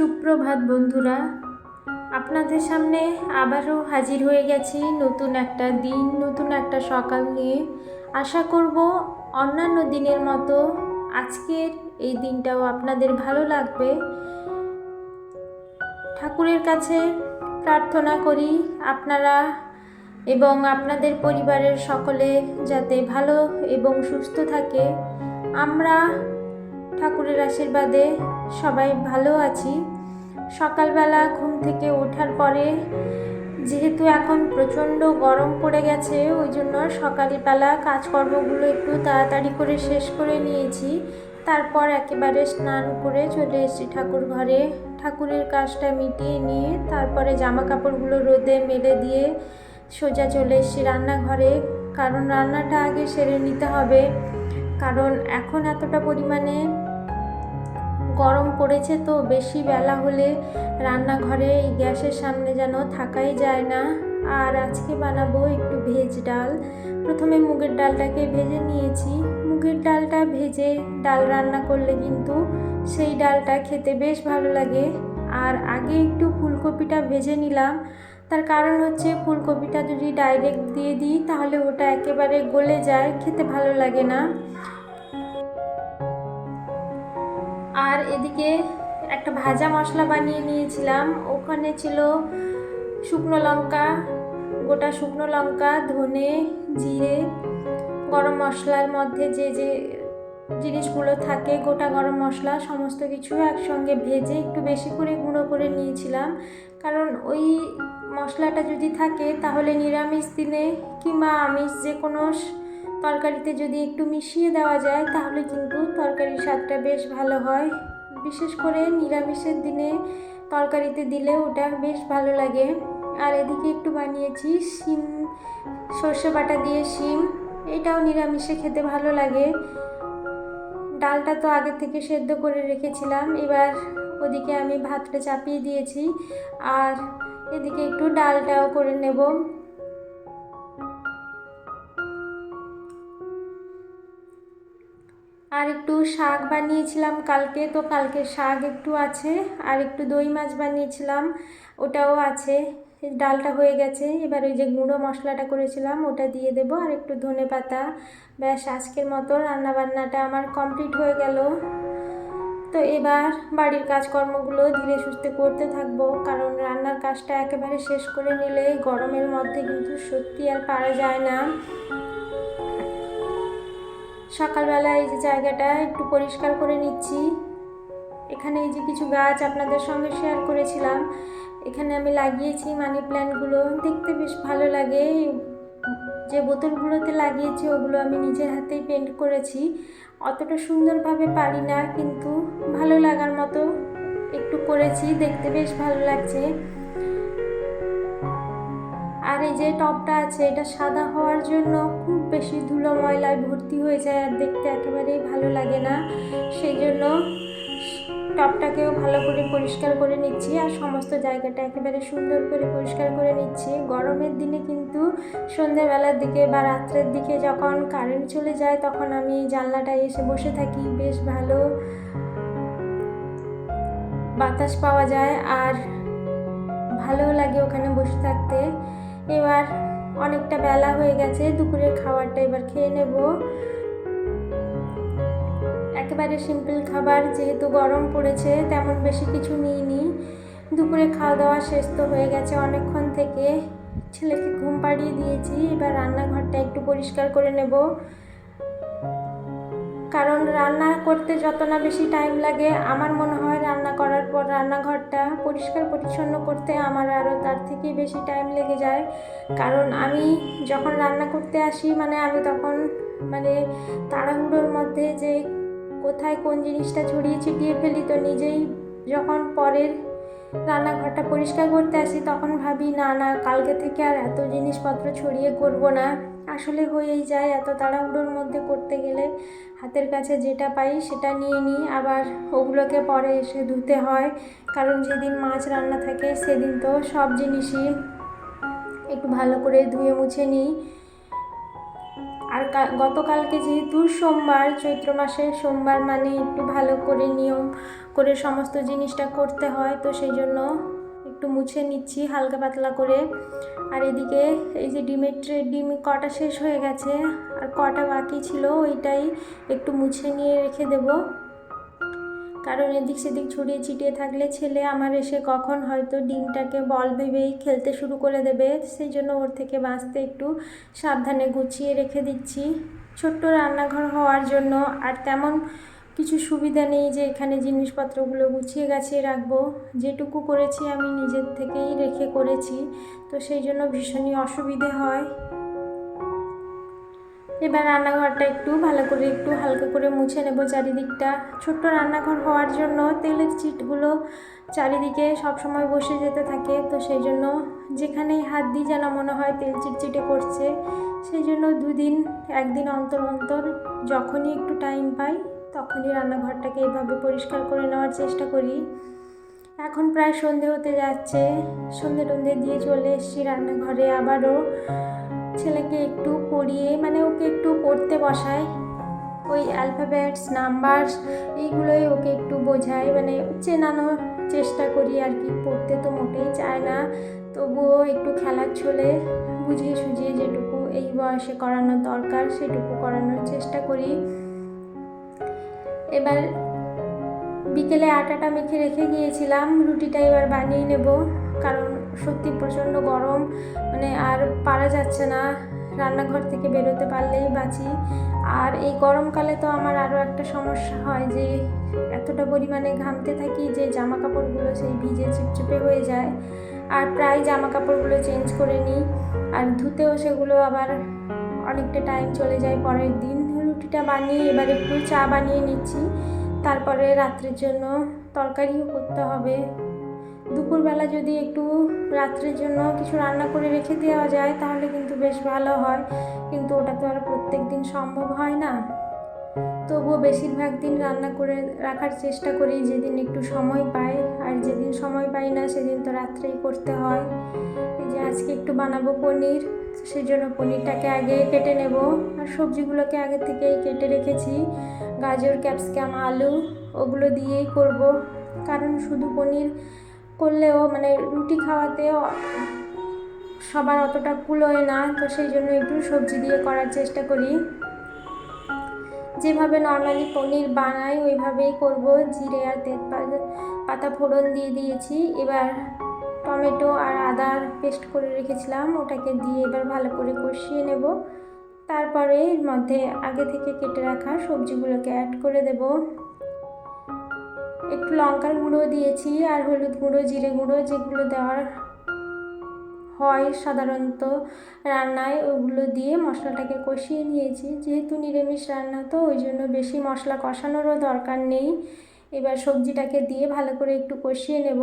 সুপ্রভাত বন্ধুরা, আপনাদের সামনে আবারও হাজির হয়ে গেছি নতুন একটা দিন, নতুন একটা সকাল নিয়ে। আশা করব অন্যান্য দিনের মতো আজকের এই দিনটাও আপনাদের ভালো লাগবে। ঠাকুরের কাছে প্রার্থনা করি আপনারা এবং আপনাদের পরিবারের সকলে যাতে ভালো এবং সুস্থ থাকে। আমরা ঠাকুরের আশীর্বাদে সবাই ভালো আছি। সকালবেলা ঘুম থেকে ওঠার পরে যেহেতু এখন প্রচণ্ড গরম পড়ে গেছে, ওই জন্য সকালবেলা কাজকর্মগুলো একটু তাড়াতাড়ি করে শেষ করে নিয়েছি। তারপর একেবারে স্নান করে চলে এসেছি ঠাকুর ঘরে। ঠাকুরের কাজটা মিটিয়ে নিয়ে তারপরে জামা কাপড়গুলো রোদে মেলে দিয়ে সোজা চলে এসেছি রান্নাঘরে। কারণ রান্নাটা আগে সেরে নিতে হবে। কারণ এখন এতটা পরিমাণে গরম পড়েছে তো, বেশি বেলা হলে রান্নাঘরে এই গ্যাসের সামনে যেন থাকাই যায় না। আর আজকে বানাবো একটু ভেজ ডাল। প্রথমে মুগের ডালটাকে ভেজে নিয়েছি। মুগের ডালটা ভেজে ডাল রান্না করলে কিন্তু সেই ডালটা খেতে বেশ ভালো লাগে। আর আগে একটু ফুলকপিটা ভেজে নিলাম। তার কারণ হচ্ছে ফুলকপিটা যদি ডাইরেক্ট দিয়ে দিই, তাহলে ওটা একেবারে গলে যায়, খেতে ভালো লাগে না। আর এদিকে একটা ভাজা মশলা বানিয়ে নিয়েছিলাম। ওখানে ছিল শুকনো লঙ্কা, গোটা শুকনো লঙ্কা, ধনে, জিরে, গরম মশলার মধ্যে যে যে জিনিসগুলো থাকে, গোটা গরম মশলা সমস্ত কিছু একসঙ্গে ভেজে একটু বেশি করে গুঁড়ো করে নিয়েছিলাম। কারণ ওই মশলাটা যদি থাকে, তাহলে নিরামিষ দিনে কিংবা আমিষ যে কোনো তরকারিতে যদি একটু মিশিয়ে দেওয়া যায়, তাহলে কিন্তু তরকারির স্বাদটা বেশ ভালো হয়। বিশেষ করে নিরামিষের দিনে তরকারিতে দিলে ওটা বেশ ভালো লাগে। আর এদিকে একটু বানিয়েছি শিম, সর্ষে বাটা দিয়ে শিম। এটাও নিরামিষে খেতে ভালো লাগে। ডালটা তো আগে থেকে সেদ্ধ করে রেখেছিলাম। এবার ওদিকে আমি ভাতটা চাপিয়ে দিয়েছি। আর এদিকে একটু ডালটাও করে নেব। আর একটু শাক বানিয়েছিলাম কালকে, তো কালকে শাক একটু আছে, আর একটু দই মাছ বানিয়েছিলাম, ওটাও আছে, ডালটা হয়ে গেছে, এবার ওই যে গুঁড়ো মশলাটা করেছিলাম, ওটা দিয়ে দেবো, আর একটু ধনে পাতা, ব্যাস আজকের মতো রান্নাবান্নাটা আমার কমপ্লিট হয়ে গেল। তো এবার বাড়ির কাজকর্মগুলো ধীরে সুস্থে করতে থাকব, কারণ রান্নার কাজটা একেবারে শেষ করে নিলে গরমের মধ্যে কিন্তু সত্যি আর পারা যায় না। সকালবেলা এই যে জায়গাটা একটু পরিষ্কার করে নিচ্ছি। এখানে এই যে কিছু গাছ আপনাদের সঙ্গে শেয়ার করেছিলাম। এখানে আমি লাগিয়েছি মানি প্ল্যান্টগুলো দেখতে বেশ ভালো লাগে। যে বোতলগুলোতে লাগিয়েছি, ওগুলো আমি নিজের হাতেই পেন্ট করেছি। অতটা সুন্দরভাবে পারি না, কিন্তু ভালো লাগার মতো একটু করেছি। দেখতে বেশ ভালো লাগছে। আর এই যে টপটা আছে, এটা সাদা হওয়ার জন্য খুব বেশি ধুলো ময়লায় ভর্তি হয়ে যায় আর দেখতে একেবারেই ভালো লাগে না। সেই জন্য টপটাকেও ভালো করে পরিষ্কার করে নিচ্ছি আর সমস্ত জায়গাটা একেবারে সুন্দর করে পরিষ্কার করে নিচ্ছি। গরমের দিনে কিন্তু সন্ধ্যেবেলার দিকে বা রাত্রের দিকে যখন কারেন্ট চলে যায়, তখন আমি জানলাটায় এসে বসে থাকি। বেশ ভালো বাতাস পাওয়া যায় আর ভালো লাগে ওখানে বসে থাকতে। এবার অনেকটা বেলা হয়ে গেছে, দুপুরের খাবারটা এবার খেয়ে নেব। একেবারে সিম্পল খাবার, যেহেতু গরম পড়েছে, তেমন বেশি কিছু নিইনি। দুপুরে খাওয়া দাওয়া শেষ তো হয়ে গেছে অনেকক্ষণ থেকে। ছেলেকে ঘুম পাড়িয়ে দিয়েছি, এবার রান্নাঘরটা একটু পরিষ্কার করে নেব। কারণ রান্না করতে যত না বেশি টাইম লাগে, আমার মনে হয় রান্না করার পর রান্নাঘরটা পরিষ্কার পরিচ্ছন্ন করতে আমার আরও তার থেকেই বেশি টাইম লেগে যায়। কারণ আমি যখন রান্না করতে আসি মানে আমি তখন মানে তাড়াহুড়োর মধ্যে যে কোথায় কোন জিনিসটা ছড়িয়ে ছিটিয়ে ফেলি তো নিজেই যখন পরের রান্নাঘরটা পরিষ্কার করতে আসি, তখন ভাবি, না না, কালকে থেকে আর এত জিনিসপত্র ছড়িয়ে করব না। আসলে হয়েই যায়, এত তাড়াহুড়োর মধ্যে করতে গেলে। হাতের কাছে যেটা পাই সেটা নিয়ে নিই, আবার ওগুলোকে পরে এসে ধুতে হয়। কারণ যেদিন মাছ রান্না থাকে সেদিন তো সব জিনিসই একটু ভালো করে ধুয়ে মুছে নিই। আর গতকালকে যেহেতু সোমবার, চৈত্র মাসে সোমবার মানে একটু ভালো করে নিয়ম করে সমস্ত জিনিসটা করতে হয়, তো সেই জন্য একটু মুছে নিচ্ছি হালকা পাতলা করে। আর এদিকে এই যে ডিমের ট্রে, ডিম কটা শেষ হয়ে গেছে, আর কটা বাকি ছিল ওইটাই একটু মুছে নিয়ে রেখে দেবো। কারণ এদিক সেদিক ছড়িয়ে ছিটিয়ে থাকলে ছেলে আমার এসে কখন হয়তো ডিমটাকে বল ভেবেই খেলতে শুরু করে দেবে। সেই জন্য ওর থেকে বাঁচতে একটু সাবধানে গুছিয়ে রেখে দিচ্ছি। ছোট্ট রান্নাঘর হওয়ার জন্য আর তেমন কিছু সুবিধা নেই যে এখানে জিনিসপত্রগুলো গুছিয়ে গাছিয়ে রাখব। যেটুকু করেছি আমি নিজের থেকেই রেখে করেছি, তো সেই জন্য ভীষণই অসুবিধে হয়। এবার রান্নাঘরটা একটু ভালো করে একটু হালকা করে মুছে নেব চারিদিকটা। ছোট্ট রান্নাঘর হওয়ার জন্য তেলের চিটগুলো চারিদিকে সবসময় বসে যেতে থাকে, তো সেই জন্য যেখানেই হাত দিই যেন মনে হয় তেল চিটচিটে করছে। সেই জন্য দুদিন, একদিন অন্তর অন্তর যখনই একটু টাইম পাই তখনই রান্নাঘরটাকে এইভাবে পরিষ্কার করে নেওয়ার চেষ্টা করি। এখন প্রায় সন্ধে হতে যাচ্ছে। সন্ধে টন্ধে দিয়ে চলে এসেছি রান্নাঘরে আবারও। ছেলেকে একটু পড়িয়ে মানে ওকে একটু পড়তে বসাই ওই অ্যালফাবেটস নাম্বারস এইগুলোই ওকে একটু বোঝাই মানে চেনানোর চেষ্টা করি আর কি, পড়তে তো মোটেই চায় না। তবুও একটু খেলার ছলে বুঝিয়ে সুঝিয়ে যেটুকু এই বয়সে করানোর দরকার, সেটুকু করানোর চেষ্টা করি। এবার বিকেলে আটাটা মেখে রেখে গিয়েছিলাম, রুটিটা এবার বানিয়ে নেব, কারণ সত্যি প্রচণ্ড গরম মানে আর পারা যাচ্ছে না, রান্নাঘর থেকে বেরোতে পারলেই বাঁচি। আর এই গরমকালে তো আমার আরও একটা সমস্যা হয় যে, এতটা পরিমাণে ঘামতে থাকি যে জামা কাপড়গুলো সেই ভিজে চিপচিপে হয়ে যায়। আর প্রায় জামা কাপড়গুলো চেঞ্জ করে নিই। আর ধুতেও সেগুলো আবার অনেকটা টাইম চলে যায় পরের দিন। রুটিটা বানিয়ে এবার একটু চা বানিয়ে নিচ্ছি। তারপরে রাত্রের জন্য তরকারিও করতে হবে। দুপুরবেলা যদি একটু রাত্রের জন্য কিছু রান্না করে রেখে দেওয়া যায়, তাহলে কিন্তু বেশ ভালো হয়। কিন্তু ওটা তো আর প্রত্যেক দিন সম্ভব হয় না। বেশিরভাগ দিন রান্না করে রাখার চেষ্টা করি, যেদিন একটু সময় পাই। আর যেদিন সময় পাই না, সেদিন তো রাত্রেই করতে হয়। এই যে আজকে একটু বানাবো পনির সেই জন্য পনিরটাকে আগে কেটে নেব। আর সবজিগুলোকে আগে থেকেই কেটে রেখেছি। গাজর, ক্যাপসিকাম, আলু, ওগুলো দিয়েই করব। কারণ শুধু পনির করলেও মানে রুটি খাওয়াতেও সবার অতটা কুলোয় না, তো সেই জন্য একটু সবজি দিয়ে করার চেষ্টা করি। যেভাবে নর্মালি পনির বানাই, ওইভাবেই করব। জিরে আর তেজপাতা, পাতা ফোড়ন দিয়ে দিয়েছি। এবার টমেটো আর আদার পেস্ট করে রেখেছিলাম। ওটাকে দিয়ে এবার ভালো করে কষিয়ে নেব। তারপরে এর মধ্যে আগে থেকে কেটে রাখা সবজিগুলোকে অ্যাড করে দেব। একটু লঙ্কার গুঁড়ো দিয়েছি আর হলুদ গুঁড়ো, জিরে গুঁড়ো, যেগুলো দেওয়ার হয় সাধারণত রান্নায় ওগুলো দিয়ে মশলাটাকে কষিয়ে নিয়েছি। যেহেতু নিরামিষ রান্না, তো ওই জন্য বেশি মশলা কষানোরও দরকার নেই। এবার সবজিটাকে দিয়ে ভালো করে একটু কষিয়ে নেব।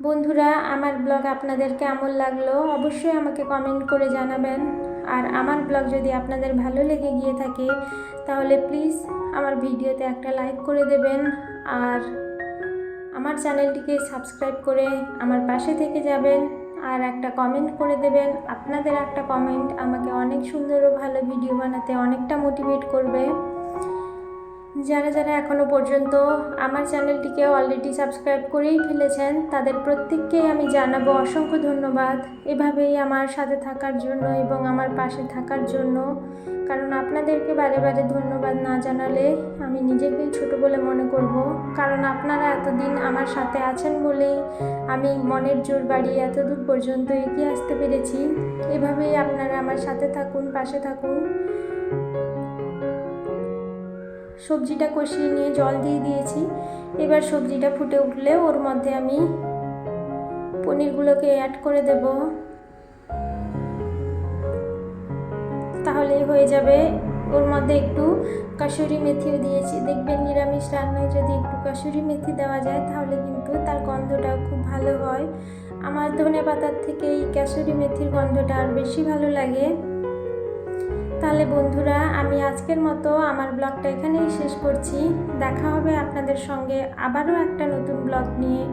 বন্ধুরা, আমার ব্লগ আপনাদের কেমন লাগল অবশ্যই আমাকে কমেন্ট করে জানাবেন। আর আমার ব্লগ যদি আপনাদের ভালো লেগে গিয়ে থাকে, তাহলে প্লিজ আমার ভিডিওতে একটা লাইক করে দেবেন। আর আমার চ্যানেলটিকে সাবস্ক্রাইব করে আমার পাশে থেকে যাবেন আর একটা কমেন্ট করে দেবেন। আপনাদের একটা কমেন্ট আমাকে অনেক সুন্দর ও ভালো ভিডিও বানাতে অনেকটা মোটিভেট করবে। যারা যারা এখনও পর্যন্ত আমার চ্যানেলটিকে অলরেডি সাবস্ক্রাইব করেই ফেলেছেন, তাদের প্রত্যেককেই আমি জানাব অসংখ্য ধন্যবাদ। এভাবেই আমার সাথে থাকার জন্য এবং আমার পাশে থাকার জন্য। কারণ আপনাদেরকে বারে বারে ধন্যবাদ না জানালে আমি নিজেকেই ছোট বলে মনে করব। কারণ আপনারা এতদিন আমার সাথে আছেন বলেই আমি মনের জোর বাড়িয়ে এত দূর পর্যন্ত এগিয়ে আসতে পেরেছি। এভাবেই আপনারা আমার সাথে থাকুন, পাশে থাকুন। সবজিটা কষিয়ে নিয়ে জল দিয়ে দিয়েছি। এবার সবজিটা ফুটে উঠলে ওর মধ্যে আমি পনিরগুলোকে অ্যাড করে দেব। তাহলেই হয়ে যাবে। ওর মধ্যে একটু কাসুরি মেথিও দিয়েছি। দেখবেন নিরামিষ রান্নায় যদি একটু কাসুরি মেথি দেওয়া যায়, তাহলে কিন্তু তার গন্ধটাও খুব ভালো হয়। আমার ধনে পাতার থেকে এই কাসুরি মেথির গন্ধটা আর বেশি ভালো লাগে। তাহলে বন্ধুরা, আমি আজকের মতো আমার ব্লগটা এখানেই শেষ করছি। দেখা হবে আপনাদের সঙ্গে আবারও একটা নতুন ব্লগ নিয়ে।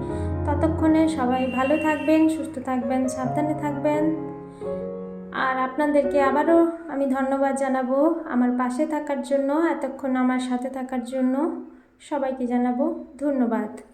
ততক্ষণে সবাই ভালো থাকবেন, সুস্থ থাকবেন, সাবধানে থাকবেন। আর আপনাদেরকে আবারও আমি ধন্যবাদ জানাব আমার পাশে থাকার জন্য, এতক্ষণ আমার সাথে থাকার জন্য। সবাইকে জানাব ধন্যবাদ।